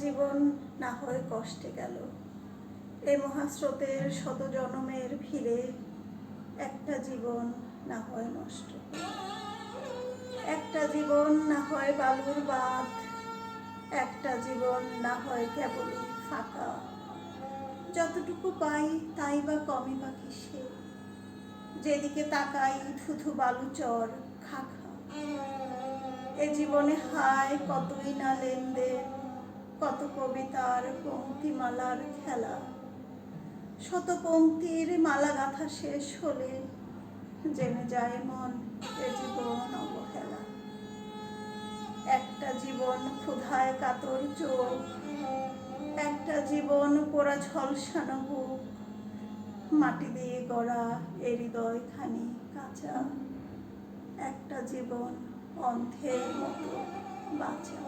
জীবন না হয় কষ্টে গেল। এ মহাস্রোতের শত জনমের ভিড়ে একটা জীবন না হয় নষ্ট। একটা জীবন না হয় বালুর বাঁধ, একটা জীবন না হয় কেবলই ফাঁকা। যতটুকু পাই তাই বা কমই বা কিসে। যেদিকে তাকাই থুথু বালুচর খাখা। এ জীবনে হায় কতই না লেনদেন কত কবিতার পঙ্ক্তিমালার খেলা। শত পঙ্ক্তির মালা গাথা শেষ হলে জেনে যায় মন এ জীবন অবহেলা। একটা জীবন ক্ষুধায় কাতর চোখ, একটা জীবন পোড়া ঝলসানো বুক, মাটি দিয়ে গড়া এ হৃদয় খানি কাঁচা। একটা জীবন অন্ধের মতো বাঁচা।